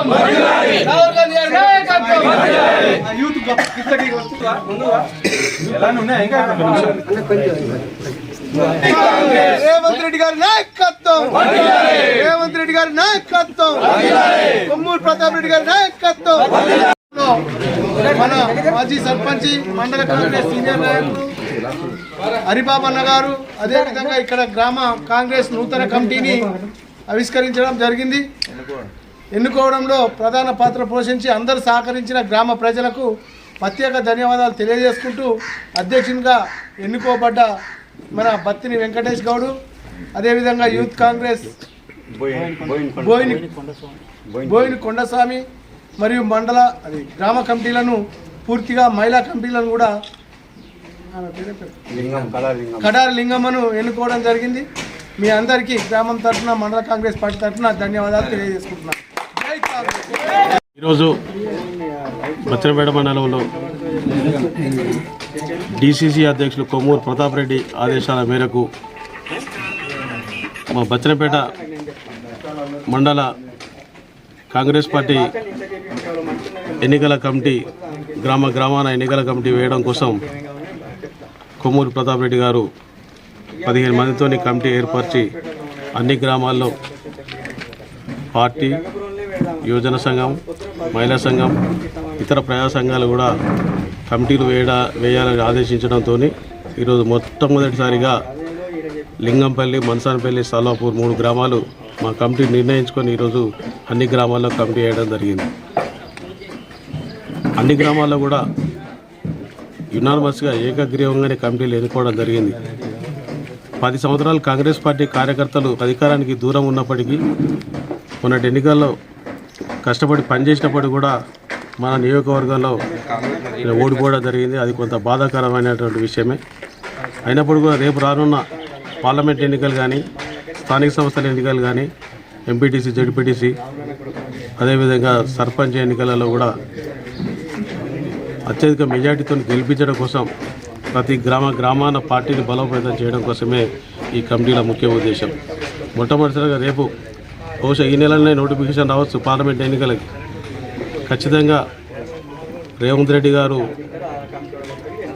రాహుల్ గాంధీ గారి నాయకత్వం యూత్ కిందకి వస్తుందా ముందుగా ఎలా ఉన్నాయి ఇంకా రేవంత్ రెడ్డి గారి నాయకత్వం రేవంత్ రెడ్డి గారి నాయకత్వం కొమ్మూరు ప్రతాప్ రెడ్డి గారి నాయకత్వం మన మాజీ సర్పంచ్ మండల కాంగ్రెస్ సీనియర్ నాయకులు హరిబాబు అన్న గారు అదేవిధంగా ఇక్కడ గ్రామ కాంగ్రెస్ నూతన కమిటీని ఆవిష్కరించడం జరిగింది. ఎన్నుకోవడంలో ప్రధాన పాత్ర పోషించి అందరూ సహకరించిన గ్రామ ప్రజలకు ప్రత్యేక ధన్యవాదాలు తెలియజేసుకుంటూ అధ్యక్షునిగా ఎన్నుకోబడ్డ మన బత్తిని వెంకటేష్ గౌడు అదేవిధంగా యూత్ కాంగ్రెస్ బోయిని బోయిని కొండస్వామి మరియు మండల అది గ్రామ కమిటీలను పూర్తిగా మహిళా కమిటీలను కూడా కడారి లింగమ్మను ఎన్నుకోవడం జరిగింది. మీ అందరికీ గ్రామం తరఫున మండల కాంగ్రెస్ పార్టీ తరఫున ధన్యవాదాలు తెలియజేసుకుంటున్నాను. ఈరోజు బచ్చనపేట మండలంలో డిసిసి అధ్యక్షులు కొమ్మూరు ప్రతాప్ రెడ్డి ఆదేశాల మేరకు మా బచ్చనపేట మండల కాంగ్రెస్ పార్టీ ఎన్నికల కమిటీ గ్రామ గ్రామాన ఎన్నికల కమిటీ వేయడం కోసం కొమ్మూరు ప్రతాప్ రెడ్డి గారు పదిహేను మందితోని కమిటీ ఏర్పరిచి అన్ని గ్రామాల్లో పార్టీ యువజన సంఘం మహిళా సంఘం ఇతర ప్రజా సంఘాలు కూడా కమిటీలు వేయడా వేయాలని ఆదేశించడంతో ఈరోజు మొట్టమొదటిసారిగా లింగంపల్లి మనసానపల్లి సల్లాపూర్ మూడు గ్రామాలు మా కమిటీ నిర్ణయించుకొని ఈరోజు అన్ని గ్రామాల్లో కమిటీ వేయడం జరిగింది. అన్ని గ్రామాల్లో కూడా యునానిమస్గా ఏకగ్రీవంగానే కమిటీలు ఎన్నుకోవడం జరిగింది. పది సంవత్సరాలు కాంగ్రెస్ పార్టీ కార్యకర్తలు అధికారానికి దూరం ఉన్నప్పటికీ మొన్నటి ఎన్నికల్లో కష్టపడి పనిచేసినప్పుడు కూడా మన నియోజకవర్గంలో ఓడిపోవడం జరిగింది. అది కొంత బాధాకరమైనటువంటి విషయమే. అయినప్పుడు కూడా రేపు రానున్న పార్లమెంట్ ఎన్నికలు కానీ స్థానిక సంస్థల ఎన్నికలు కానీ ఎంపీటీసీ జడ్పీటీసీ అదేవిధంగా సర్పంచ్ ఎన్నికలలో కూడా అత్యధిక మెజార్టీతో గెలిపించడం కోసం ప్రతి గ్రామ గ్రామాన పార్టీని బలోపేతం చేయడం కోసమే ఈ కమిటీల ముఖ్య ఉద్దేశం. మొట్టమొదటిసారిగా రేపు బహుశా ఈ నెలనే నోటిఫికేషన్ రావచ్చు పార్లమెంట్ ఎన్నికలకి. ఖచ్చితంగా రేవంత్ రెడ్డి గారు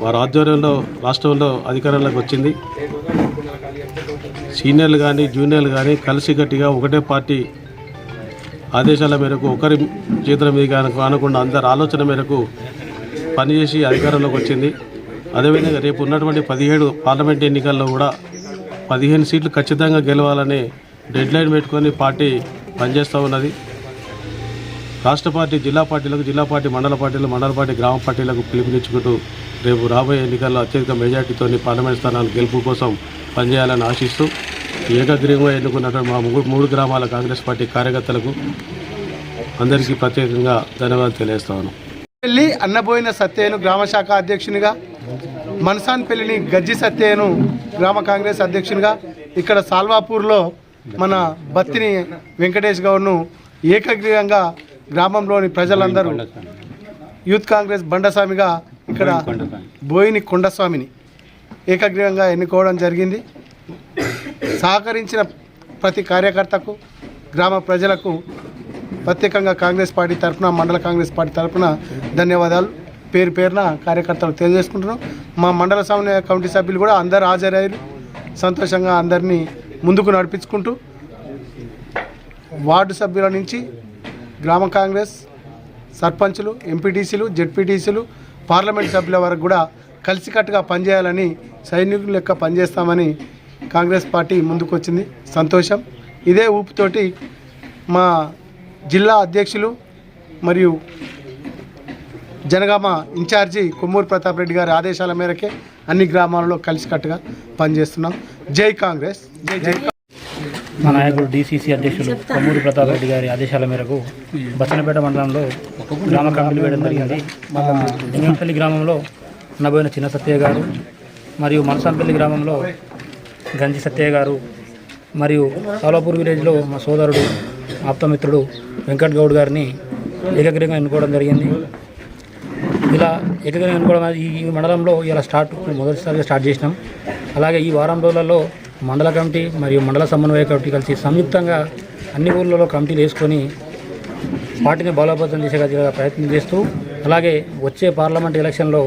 వారి ఆధ్వర్యంలో రాష్ట్రంలో అధికారంలోకి వచ్చింది. సీనియర్లు కానీ జూనియర్లు కానీ కలిసికట్టుగా ఒకటే పార్టీ ఆదేశాల మేరకు ఒకరి చేతుల మీద కాను- కానకుండా అందరి ఆలోచన మేరకు పనిచేసి అధికారంలోకి వచ్చింది. అదేవిధంగా రేపు ఉన్నటువంటి పదిహేడు పార్లమెంట్ ఎన్నికల్లో కూడా పదిహేను సీట్లు ఖచ్చితంగా గెలవాలని డెడ్ లైన్ పెట్టుకొని పార్టీ పనిచేస్తూ ఉన్నది. రాష్ట్ర పార్టీ జిల్లా పార్టీలకు జిల్లా పార్టీ మండల పార్టీలు మండల పార్టీ గ్రామ పార్టీలకు పిలుపునిచ్చుకుంటూ రేపు రాబోయే ఎన్నికల్లో అత్యధిక మెజార్టీతో పార్లమెంట్ స్థానాలు గెలుపు కోసం పనిచేయాలని ఆశిస్తూ ఏకగ్రీవంగా ఎన్నుకున్నటువంటి మా మూడు మూడు గ్రామాల కాంగ్రెస్ పార్టీ కార్యకర్తలకు అందరికీ ప్రత్యేకంగా ధన్యవాదాలు తెలియజేస్తాను. పెళ్ళి అన్నబోయిన సత్యను గ్రామ శాఖ అధ్యక్షునిగా మన్సాన్ పెళ్ళిని గజ్జి సత్యను గ్రామ కాంగ్రెస్ అధ్యక్షునిగా ఇక్కడ సాల్వాపూర్లో మన బత్తిని వెంకటేష్ గౌడ్ను ఏకగ్రీవంగా గ్రామంలోని ప్రజలందరూ యూత్ కాంగ్రెస్ బండస్వామిగా ఇక్కడ బోయిని కొండస్వామిని ఏకగ్రీవంగా ఎన్నుకోవడం జరిగింది. సహకరించిన ప్రతి కార్యకర్తకు గ్రామ ప్రజలకు ప్రత్యేకంగా కాంగ్రెస్ పార్టీ తరఫున మండల కాంగ్రెస్ పార్టీ తరఫున ధన్యవాదాలు. పేరు పేరున కార్యకర్తలు తెలియజేసుకుంటున్నాం. మా మండల సమన్వయ కమిటీ సభ్యులు కూడా అందరు హాజరయ్యారు. సంతోషంగా అందరినీ ముందుకు నడిపించుకుంటూ వార్డు సభ్యుల నుంచి గ్రామ కాంగ్రెస్ సర్పంచులు ఎంపీటీసీలు జెడ్పీటీసీలు పార్లమెంట్ సభ్యుల వరకు కూడా కలిసికట్టుగా పనిచేయాలని సైనికుల లెక్క పనిచేస్తామని కాంగ్రెస్ పార్టీ ముందుకొచ్చింది. సంతోషం. ఇదే ఊపుతోటి మా జిల్లా అధ్యక్షులు మరియు జనగామ ఇన్ఛార్జి కొమ్మూరు ప్రతాప్ రెడ్డి గారి ఆదేశాల మేరకే అన్ని గ్రామాలలో కలిసికట్టుగా పనిచేస్తున్నాం. జై కాంగ్రెస్. జై జై మా నాయకుడు డీసీసీ అధ్యక్షులు కొమ్మూరు ప్రతాప్ రెడ్డి గారి ఆదేశాల మేరకు బచ్చనపేట మండలంలో గ్రామ కమిటీలు వేయడం జరిగింది. లింగంపల్లి గ్రామంలో నబోయిన చిన్న సత్య గారు మరియు మనసాంపల్లి గ్రామంలో గంజి సత్య గారు మరియు సోలాపూర్ విలేజ్లో మా సోదరుడు ఆప్తమిత్రుడు వెంకట్ గౌడ్ గారిని ఏకగ్రీవంగా ఎన్నుకోవడం జరిగింది. ఇలా ఏకగ్రీవంగా అనుకోవడం ఈ మండలంలో ఇలా స్టార్ట్ మొదటిసారిగా స్టార్ట్ చేసినాం. అలాగే ఈ వారం రోజులలో మండల కమిటీ మరియు మండల సమన్వయ కమిటీ కలిసి సంయుక్తంగా అన్ని ఊర్లలో కమిటీలు వేసుకొని పార్టీని బలోపేతం చేసే ప్రయత్నం చేస్తూ అలాగే వచ్చే పార్లమెంట్ ఎలక్షన్లో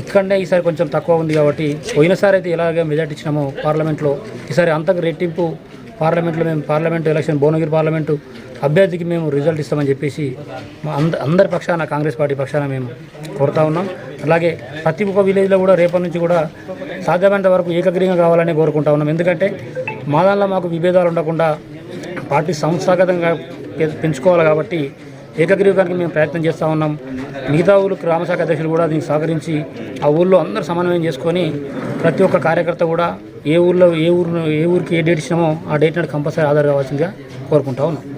ఇక్కడనే ఈసారి కొంచెం తక్కువ ఉంది కాబట్టి పోయినసారి అయితే ఇలాగే మెజార్టీ ఇచ్చినామో పార్లమెంట్లో ఈసారి అంతకు రెట్టింపు పార్లమెంట్లో మేము పార్లమెంటు ఎలక్షన్ భువనగిరి పార్లమెంటు అభ్యర్థికి మేము రిజల్ట్ ఇస్తామని చెప్పేసి మా అంద అందరి పక్షాన కాంగ్రెస్ పార్టీ పక్షాన మేము కోరుతా ఉన్నాం. అలాగే ప్రతి ఒక్క విలేజ్లో కూడా రేపటి నుంచి కూడా సాధ్యమైనంత వరకు ఏకగ్రీవంగా కావాలని కోరుకుంటా ఉన్నాం. ఎందుకంటే మా దానిలో మాకు విభేదాలు ఉండకుండా పార్టీ సంస్థాగతంగా పెంచుకోవాలి కాబట్టి ఏకగ్రీవానికి మేము ప్రయత్నం చేస్తూ ఉన్నాం. మిగతా ఊళ్ళు గ్రామశాఖ అధ్యక్షులు కూడా దీనికి సహకరించి ఆ ఊళ్ళో అందరూ సమన్వయం చేసుకొని ప్రతి ఒక్క కార్యకర్త కూడా ఏ ఊళ్ళో ఏ ఊరు ఏ ఊరికి ఏ డేట్ ఇచ్చినామో ఆ డేట్ నాడు కంపల్సరీ ఆధార్ కావాల్సిందిగా కోరుకుంటా ఉన్నాం.